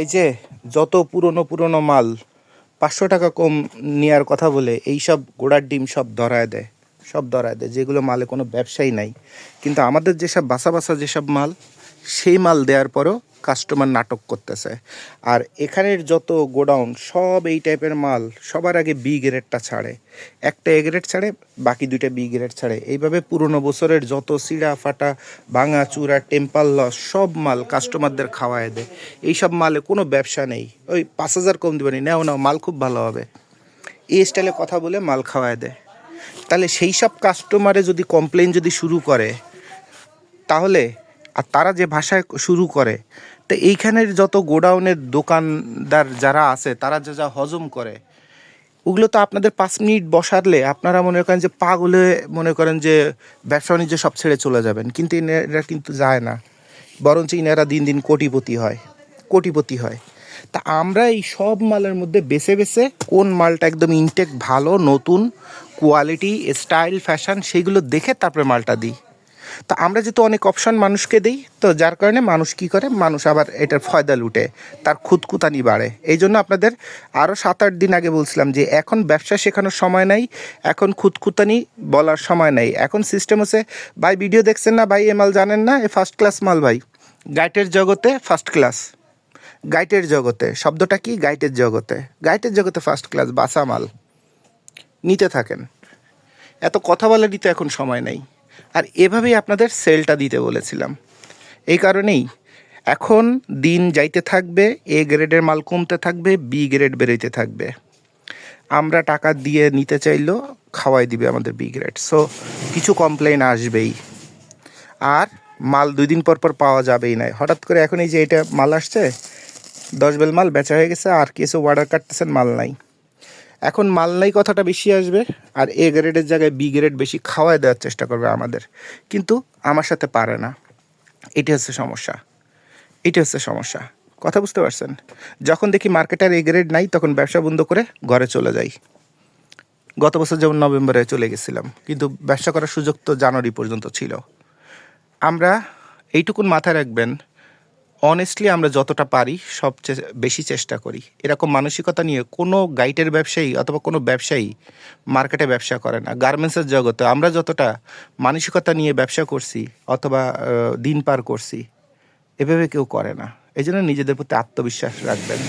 এই যে যত পুরনো পুরনো মাল, পাঁচশো টাকা কম নেওয়ার কথা বলে এই সব গোড়ার ডিম সব ধরায় দেয়, সব ধরায় দেয়, যেগুলো মালে কোনো ব্যবসাই নাই। কিন্তু আমাদের যেসব বাসা বাসা যেসব মাল, সেই মাল দেওয়ার পরও কাস্টমার নাটক করতেছে। আর এখানের যত গোডাউন, সব এই টাইপের মাল সবার আগে বি গ্রেডটা ছাড়ে। একটা এ গ্রেড ছাড়ে, বাকি দুইটা বি গ্রেড ছাড়ে। এইভাবে পুরনো বছরের যত সিড়া, ফাটা, ভাঙা, চূড়া টেম্পাল লস সব মাল কাস্টমারদের খাওয়ায় দেয়। এইসব মালে কোনো ব্যবসা নেই। ওই পাঁচ হাজার কম দেবেনি নেও, নাও, মাল খুব ভালো হবে। এই স্টাইলে কথা বলে মাল খাওয়ায় দেয়। তাহলে সেই সব কাস্টমারে যদি কমপ্লেন যদি শুরু করে, তাহলে, আর তারা যে ভাষায় শুরু করে তো এইখানের যত গোডাউনের দোকানদার যারা আছে, তারা যা যা হজম করে, ওগুলো তো আপনাদের পাঁচ মিনিট বসালে আপনারা মনে করেন যে পাগলে মনে করেন যে ব্যবসা বাণিজ্য সব ছেড়ে চলে যাবেন। কিন্তু এনারা কিন্তু যায় না। বরঞ্চ ইনারা দিন দিন কোটিপতি হয় কোটিপতি হয়। তা আমরা এই সব মালের মধ্যে বেছে বেছে কোন মালটা একদম ইনটেক ভালো, নতুন কোয়ালিটি স্টাইল ফ্যাশন সেইগুলো দেখে তারপরে মালটা দিই। তা আমরা যেহেতু অনেক অপশন মানুষকে দিই, তো যার কারণে মানুষ কি করে? মানুষ আবার এটার ফয়দা লুটে, তার খুদকুতানি বাড়ে। এই জন্য আপনাদের আরও সাত আট দিন আগে বলছিলাম যে এখন ব্যবসা শেখানোর সময় নাই, এখন খুদকুতানি বলার সময় নাই। এখন সিস্টেম হচ্ছে, ভাই ভিডিও দেখছেন না ভাই, এ মাল জানেন না, এ ফার্স্ট ক্লাস মাল ভাই। গাইটের জগতে ফার্স্ট ক্লাস গাইটের জগতে, শব্দটা কি? গাইটের জগতে। গাইটের জগতে ফার্স্ট ক্লাস বাসা মাল। নিতে থাকেন। এত কথা বলে দিতে এখন সময় নেই। আর এভাবেই আপনাদের সেলটা দিতে বলেছিলাম। এই কারণেই এখন দিন যাইতে থাকবে, এ গ্রেডের মাল কমতে থাকবে, বি গ্রেড বেরোইতে থাকবে। আমরা টাকা দিয়ে নিতে চাইলেও খাওয়াই দিবে আমাদের বি গ্রেড। সো কিছু কমপ্লেন আসবেই। আর মাল দুই দিন পর পর পাওয়া যাবেই না। হঠাৎ করে এখন এই যে এটা মাল আসছে, দশ বেল মাল বেচা হয়ে গেছে, আর কিছু অর্ডার কাটতেছেন, মাল নাই। এখন মাল নাই কথাটা বেশি আসবে আর এ গ্রেডের জায়গায় বি গ্রেড বেশি খাওয়ায় দেওয়ার চেষ্টা করবে আমাদের। কিন্তু আমার সাথে পারে না। এটি হচ্ছে সমস্যা। এটি হচ্ছে সমস্যা। কথা বুঝতে পারছেন? যখন দেখি মার্কেটের এ গ্রেড নাই, তখন ব্যবসা বন্ধ করে ঘরে চলে যাই। গত বছর যেমন নভেম্বরে চলে গেছিলাম, কিন্তু ব্যবসা করার সুযোগ তো জানুয়ারি পর্যন্ত ছিল। আমরা এইটুকুন মাথায় রাখবেন অনেস্টলি আমরা যতটা পারি সবচেয়ে বেশি চেষ্টা করি। এরকম মানসিকতা নিয়ে কোনো গাইটের ব্যবসায়ী অথবা কোনো ব্যবসায়ী মার্কেটে ব্যবসা করে না। গার্মেন্টসের জগতে আমরা যতটা মানসিকতা নিয়ে ব্যবসা করছি অথবা দিন পার করছি, এভাবে কেউ করে না। এই জন্য নিজেদের প্রতি আত্মবিশ্বাস রাখবেন।